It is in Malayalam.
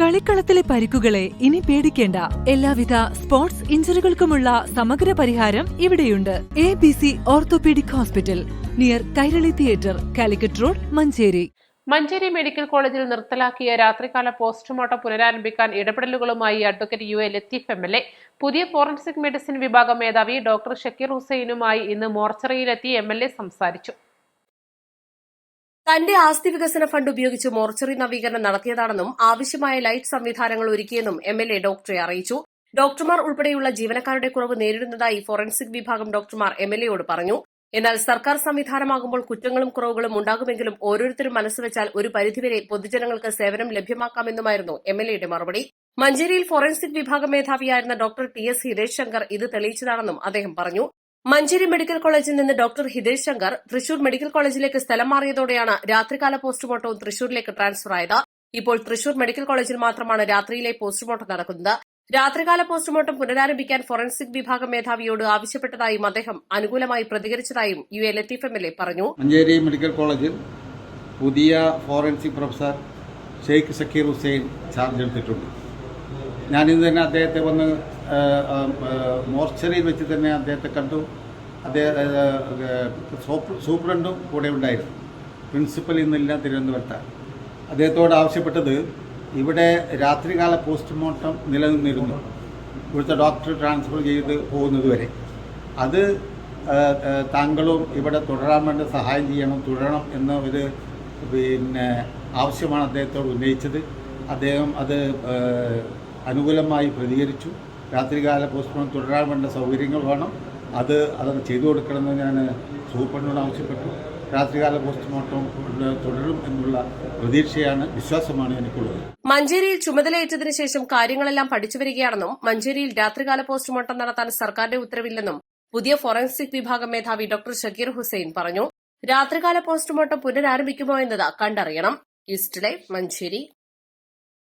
കളിക്കളത്തിലെ പരിക്കുകളെ ഇനി പേടിക്കേണ്ട. എല്ലാവിധ സ്പോർട്സ് ഇഞ്ചുറികൾക്കുമുള്ള സമഗ്ര പരിഹാരം ഇവിടെയുണ്ട്. A B C orthopaedic hospital near Kairali theatre Calicut road Manjeri. Manjeri medical കോളേജിൽ നിർത്തലാക്കിയ രാത്രികാല പോസ്റ്റ്മോർട്ടം പുനരാരംഭിക്കാൻ ഇടപെടലുകളുമായി advocate U A Latheef M L A. പുതിയ ഫോറൻസിക് മെഡിസിൻ വിഭാഗം മേധാവി ഡോക്ടർ ഷക്കീർ ഹുസൈനുമായി ഇന്ന് മോർച്ചറിയിലെത്തി എം എൽ എ സംസാരിച്ചു. തന്റെ ആസ്തി വികസന ഫണ്ട് ഉപയോഗിച്ച് മോർച്ചറി നവീകരണം നടത്തിയതാണെന്നും ആവശ്യമായ ലൈറ്റ് സംവിധാനങ്ങൾ ഒരുക്കിയെന്നും എം എൽ എ ഡോക്ടറെ അറിയിച്ചു. ഡോക്ടർമാർ ഉൾപ്പെടെയുള്ള ജീവനക്കാരുടെ കുറവ് നേരിടുന്നതായി ഫോറൻസിക് വിഭാഗം ഡോക്ടർമാർ എം എൽ എയോട് പറഞ്ഞു. എന്നാൽ സർക്കാർ സംവിധാനമാകുമ്പോൾ കുറ്റങ്ങളും കുറവുകളും ഉണ്ടാകുമെങ്കിലും ഓരോരുത്തരും മനസ്സുവെച്ചാൽ ഒരു പരിധിവരെ പൊതുജനങ്ങൾക്ക് സേവനം ലഭ്യമാക്കാമെന്നുമായിരുന്നു എം എൽ എയുടെ മറുപടി. മഞ്ചേരിയിൽ ഫോറൻസിക് വിഭാഗം മേധാവിയായിരുന്ന doctor T S Hiresh Shankar ഇത് തെളിയിച്ചതാണെന്നും അദ്ദേഹം പറഞ്ഞു. മഞ്ചേരി മെഡിക്കൽ കോളേജിൽ നിന്ന് ഡോക്ടർ ഹിതേഷ് ശങ്കർ തൃശൂർ മെഡിക്കൽ കോളേജിലേക്ക് സ്ഥലം മാറിയതോടെയാണ് രാത്രികാല പോസ്റ്റ്മോർട്ടവും തൃശൂരിലേക്ക് ട്രാൻസ്ഫർ ആയത്. ഇപ്പോൾ തൃശൂർ മെഡിക്കൽ കോളേജിൽ മാത്രമാണ് രാത്രിയിലെ പോസ്റ്റ്മോർട്ടം നടക്കുന്നത്. രാത്രികാല പോസ്റ്റ്മോർട്ടം പുനരാരംഭിക്കാൻ ഫോറൻസിക് വിഭാഗം മേധാവിയോട് ആവശ്യപ്പെട്ടതായും അദ്ദേഹം അനുകൂലമായി പ്രതികരിച്ചതായും U A Latheef M L A പറഞ്ഞു. മഞ്ചേരി മെഡിക്കൽ കോളേജിൽ പുതിയ forensic professor Sheikh Zakir Hussain charge എടുത്തിട്ടുണ്ട്. ഞാനിന്ന് തന്നെ അദ്ദേഹത്തെ വന്ന് മോർച്ചറിയിൽ വെച്ച് തന്നെ അദ്ദേഹത്തെ കണ്ടു. അദ്ദേഹം സൂപ്ര- സൂപ്രണ്ടും കൂടെ ഉണ്ടായിരുന്നു. പ്രിൻസിപ്പൽ ഇന്നില്ല തിരുവനന്തപുരത്താണ് അദ്ദേഹത്തോട് ആവശ്യപ്പെട്ടത് ഇവിടെ രാത്രികാല പോസ്റ്റ്മോർട്ടം നിലനിന്നിരുന്നു. ഇവിടുത്തെ ഡോക്ടർ ട്രാൻസ്ഫർ ചെയ്ത് പോകുന്നതുവരെ. അത് ആ, ആ, താങ്കളും ഇവിടെ തുടരാൻ വേണ്ടി സഹായം ചെയ്യണം തുടരണം എന്ന ഒരു പിന്നെ ആവശ്യമാണ് അദ്ദേഹത്തോട് ഉന്നയിച്ചത്. അദ്ദേഹം അത് അനുകൂലമായി പ്രതികരിച്ചു. രാത്രികാല പോസ്റ്റ്മോർട്ടം തുടരാൻ വേണ്ട സൗകര്യങ്ങൾ വേണം. അത് അത് ചെയ്തു കൊടുക്കണമെന്ന് ഞാൻ സൂപ്രണ്ടിനോട് ആവശ്യപ്പെട്ടു. രാത്രികാല പോസ്റ്റ്മോർട്ടം തുടരും എന്നുള്ള പ്രതീക്ഷയാണ് വിശ്വാസമാണ് എനിക്കുള്ളത്. മഞ്ചേരിയിൽ ചുമതലയേറ്റതിനു ശേഷം കാര്യങ്ങളെല്ലാം പഠിച്ചു വരികയാണെന്നും മഞ്ചേരിയിൽ രാത്രികാല പോസ്റ്റ്മോർട്ടം നടത്താൻ സർക്കാരിന്റെ ഉത്തരവില്ലെന്നും പുതിയ ഫോറൻസിക് വിഭാഗം മേധാവി ഡോക്ടർ ഷക്കീർ ഹുസൈൻ പറഞ്ഞു. രാത്രികാല പോസ്റ്റ്മോർട്ടം പുനരാരംഭിക്കുമോ എന്നത് കണ്ടറിയണം. ഈസ്റ്റ് മഞ്ചേരി.